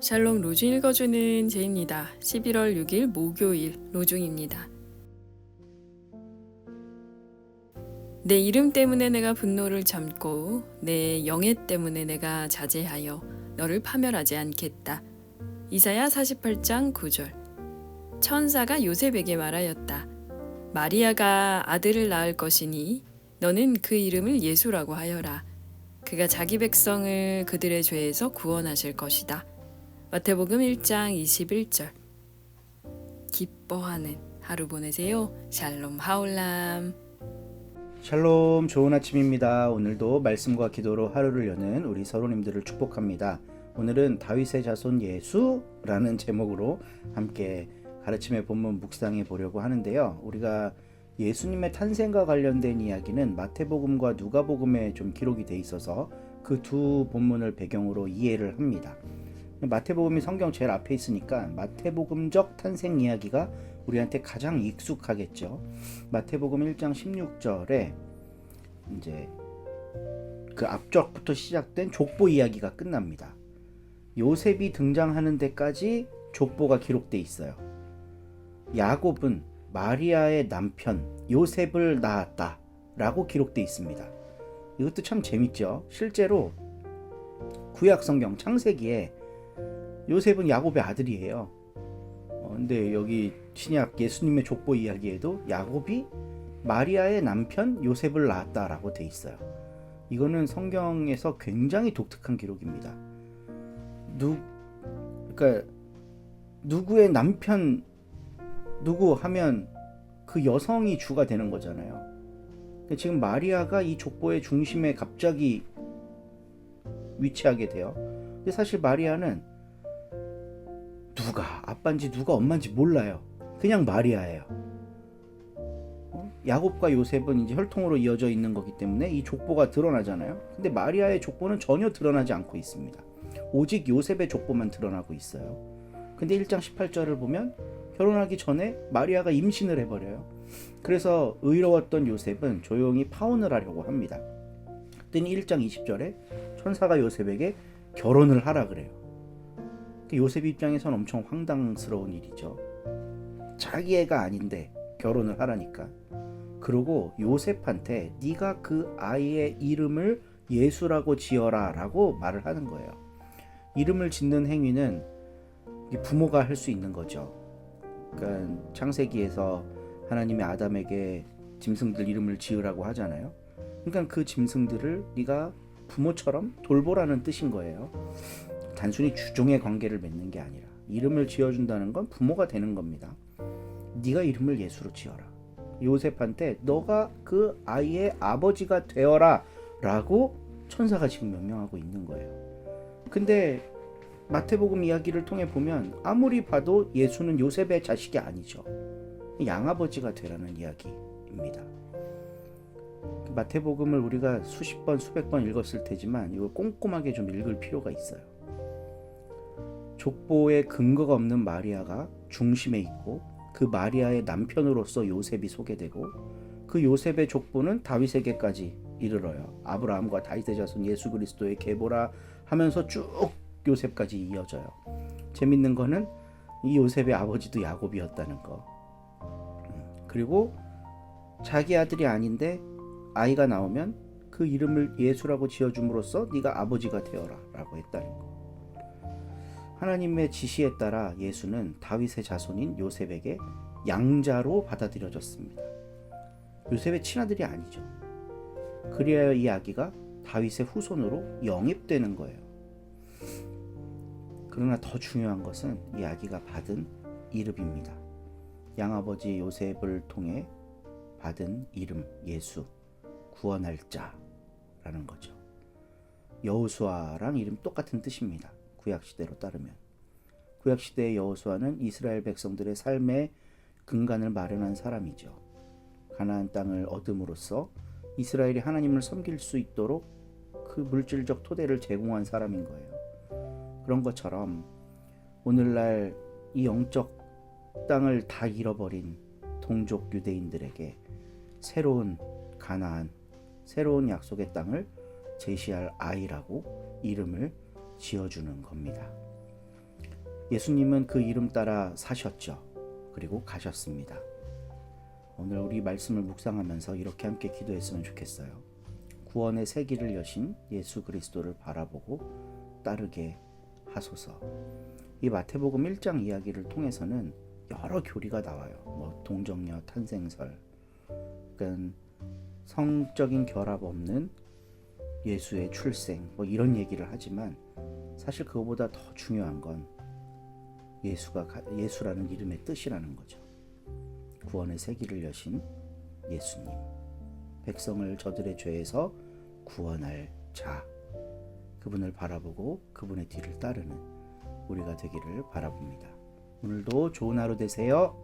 샬롬 로중 읽어주는 제입니다. 11월 6일 목요일 로중입니다. 내 이름 때문에 내가 분노를 참고 내 영예 때문에 내가 자제하여 너를 파멸하지 않겠다. 이사야 48장 9절 천사가 요셉에게 말하였다. 마리아가 아들을 낳을 것이니 너는 그 이름을 예수라고 하여라. 그가 자기 백성을 그들의 죄에서 구원하실 것이다. 마태복음 1장 21절 기뻐하는 하루 보내세요. 샬롬 하올람 샬롬 좋은 아침입니다. 오늘도 말씀과 기도로 하루를 여는 우리 서로님들을 축복합니다. 오늘은 다윗의 자손 예수라는 제목으로 함께 가르침의 본문 묵상해 보려고 하는데요. 우리가 예수님의 탄생과 관련된 이야기는 마태복음과 누가복음에 좀 기록이 돼 있어서 그 두 본문을 배경으로 이해를 합니다. 마태복음이 성경 제일 앞에 있으니까 마태복음적 탄생 이야기가 우리한테 가장 익숙하겠죠. 마태복음 1장 16절에 이제 그 앞쪽부터 시작된 족보 이야기가 끝납니다. 요셉이 등장하는 데까지 족보가 기록돼 있어요. 야곱은 마리아의 남편 요셉을 낳았다라고 기록돼 있습니다. 이것도 참 재밌죠. 실제로 구약 성경 창세기에 요셉은 야곱의 아들이에요. 어, 근데 여기 신약 예수님의 족보 이야기에도 야곱이 마리아의 남편 요셉을 낳았다라고 돼 있어요. 이거는 성경에서 굉장히 독특한 기록입니다. 누 그러니까 누구의 남편 누구 하면 그 여성이 주가 되는 거잖아요. 근데 지금 마리아가 이 족보의 중심에 갑자기 위치하게 돼요. 근데 사실 마리아는 누가 아빠인지 누가 엄마인지 몰라요. 그냥 마리아예요. 어? 야곱과 요셉은 이제 혈통으로 이어져 있는 거기 때문에 이 족보가 드러나잖아요. 근데 마리아의 족보는 전혀 드러나지 않고 있습니다. 오직 요셉의 족보만 드러나고 있어요. 근데 1장 18절을 보면 결혼하기 전에 마리아가 임신을 해버려요. 그래서 의로웠던 요셉은 조용히 파혼을 하려고 합니다. 그랬더니 1장 20절에 천사가 요셉에게 결혼을 하라 그래요. 그 요셉 입장에선 엄청 황당스러운 일이죠. 자기 애가 아닌데 결혼을 하라니까. 그러고 요셉한테 네가 그 아이의 이름을 예수라고 지어라라고 말을 하는 거예요. 이름을 짓는 행위는 부모가 할 수 있는 거죠. 그러니까 창세기에서 하나님이 아담에게 짐승들 이름을 지으라고 하잖아요. 그러니까 그 짐승들을 네가 부모처럼 돌보라는 뜻인 거예요. 단순히 주종의 관계를 맺는 게 아니라 이름을 지어준다는 건 부모가 되는 겁니다. 네가 이름을 예수로 지어라. 요셉한테 너가 그 아이의 아버지가 되어라 라고 천사가 지금 명령하고 있는 거예요. 근데 마태복음 이야기를 통해 보면 아무리 봐도 예수는 요셉의 자식이 아니죠. 양아버지가 되라는 이야기입니다. 마태복음을 우리가 수십 번, 수백 번 읽었을 테지만 이걸 꼼꼼하게 좀 읽을 필요가 있어요. 족보에 근거가 없는 마리아가 중심에 있고 그 마리아의 남편으로서 요셉이 소개되고 그 요셉의 족보는 다윗에게까지 이르러요. 아브라함과 다윗의 자손 예수 그리스도의 계보라 하면서 쭉 요셉까지 이어져요. 재밌는 거는 이 요셉의 아버지도 야곱이었다는 거. 음, 그리고 자기 아들이 아닌데 아이가 나오면 그 이름을 예수라고 지어줌으로써 네가 아버지가 되어라라고 했다는 거. 하나님의 지시에 따라 예수는 다윗의 자손인 요셉에게 양자로 받아들여졌습니다. 요셉의 친아들이 아니죠. 그리하여 이 아기가 다윗의 후손으로 영입되는 거예요. 그러나 더 중요한 것은 이 아기가 받은 이름입니다. 양아버지 요셉을 통해 받은 이름 예수 구원할 자라는 거죠. 여호수아랑 이름 똑같은 뜻입니다. 구약 시대로 따르면 구약 시대의 여호수아는 이스라엘 백성들의 삶의 근간을 마련한 사람이죠. 가나안 땅을 얻음으로써 이스라엘이 하나님을 섬길 수 있도록 그 물질적 토대를 제공한 사람인 거예요. 그런 것처럼 오늘날 이 영적 땅을 다 잃어버린 동족 유대인들에게 새로운 가나안, 새로운 약속의 땅을 제시할 아이라고 이름을 지어주는 겁니다. 예수님은 그 이름 따라 사셨죠. 그리고 가셨습니다. 오늘 우리 말씀을 묵상하면서 이렇게 함께 기도했으면 좋겠어요. 구원의 새 길을 여신 예수 그리스도를 바라보고 따르게 하소서. 이 마태복음 1장 이야기를 통해서는 여러 교리가 나와요. 뭐 동정녀 탄생설, 그러니까 성적인 결합 없는 예수의 출생, 뭐 이런 얘기를 하지만 사실 그거보다 더 중요한 건 예수가 가- 예수라는 이름의 뜻이라는 거죠. 구원의 새 길을 여신 예수님, 백성을 저들의 죄에서 구원할 자, 그분을 바라보고 그분의 뒤를 따르는 우리가 되기를 바라봅니다. 오늘도 좋은 하루 되세요.